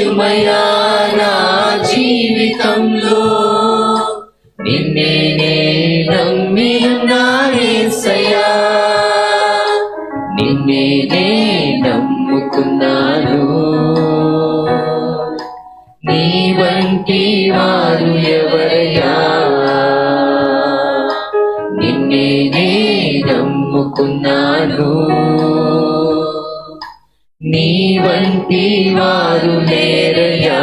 అద్భుతం నా జీవితంలో. నిన్నే నమ్మి ఉన్నాయేసయ్యా నిన్నే నమ్ముకున్నాను నీ వంటి వారు ఎవరయ్యా? నిన్నే నమ్ముకున్నాను నీ వంటి వారు లేరయ్యా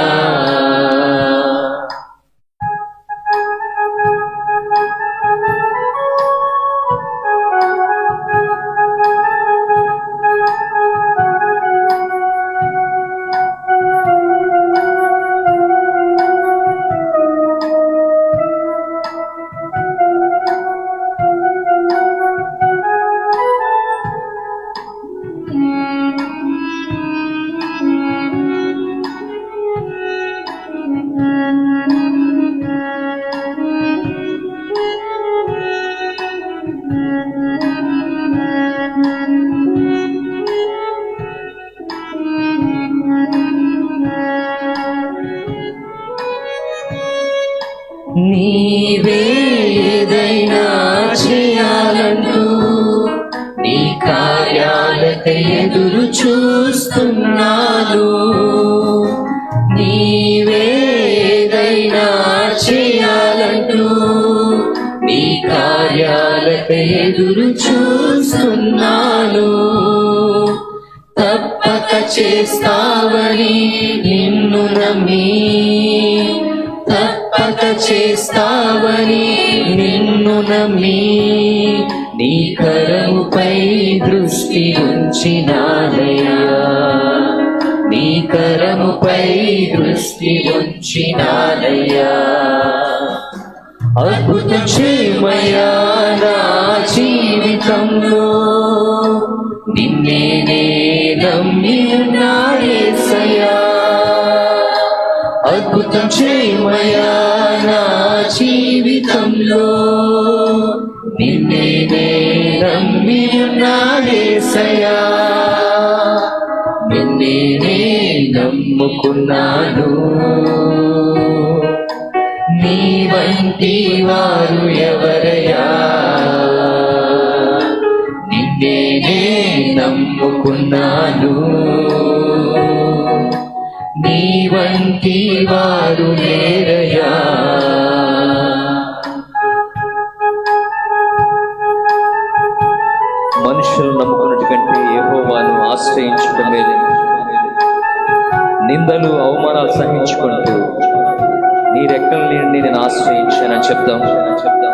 కార్యాలకై ఎదురు చూస్తున్నాను. నీవేదైనా చేయాలంటూ నీ కార్యాలకై ఎదురు చూస్తున్నాను. తప్పక చేస్తావని నిన్ను నమ్మి తప్పక చేస్తావని నిన్ను నమ్మి నీ కరముపై దృష్టి ఉంచినాలయ్యా నీ కరముపై దృష్టి ఉంచినాలయ్యా అద్భుత చేయమయ్యా నా జీవితంలో. నిన్నే నే నమ్మి ఉన్నాయేసయ్యా అద్భుతం చేయమయ్యా నా జీవితంలో. నిన్నే నే నిన్నే నమ్ముకున్నాను. నీ వంటి వారు ఎవరయా నిన్నే నమ్ముకున్నాను. నీ వంటి వారు లేరయ్యా నిందలు అవమానాలు సహించుకుంటూ నీ రెక్కల నుండి నేను ఆశ్రయించానని చెప్దాం. చెప్దాం చెప్దాం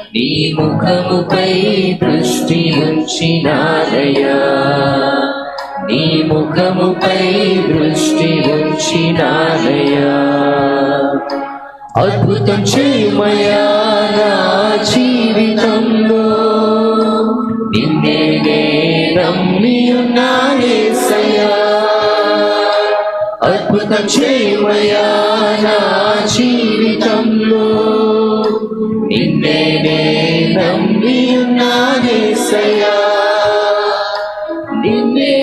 నీ ముఖముపై దృష్టి ఉంచినారయ్యా నీ ముఖముపై దృష్టి ఉంచినారయ్యా అద్భుతం చేయమయా నా జీవితంలో. నిన్నే నే నమ్మి ఉన్నాయేసయ్యా అద్భుతం చేయమయా నా జీవితంలో. నిన్నేనే నమ్మి ఉన్నాయేసయ్యా నిన్నే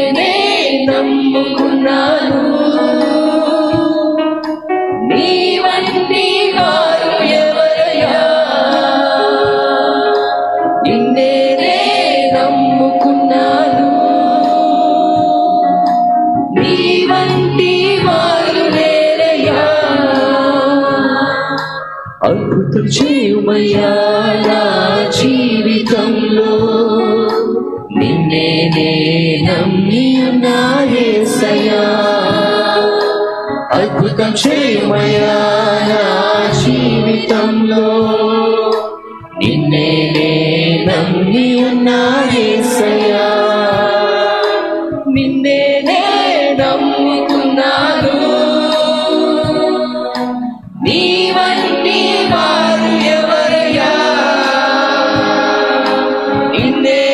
నమ్ముకున్నాను అద్భుతం చేయుమయ్యా నా జీవితంలో నిన్నే నే నమ్మి ఉన్నాయేసయ్యా అద్భుతం చేయమయా నిన్నే నే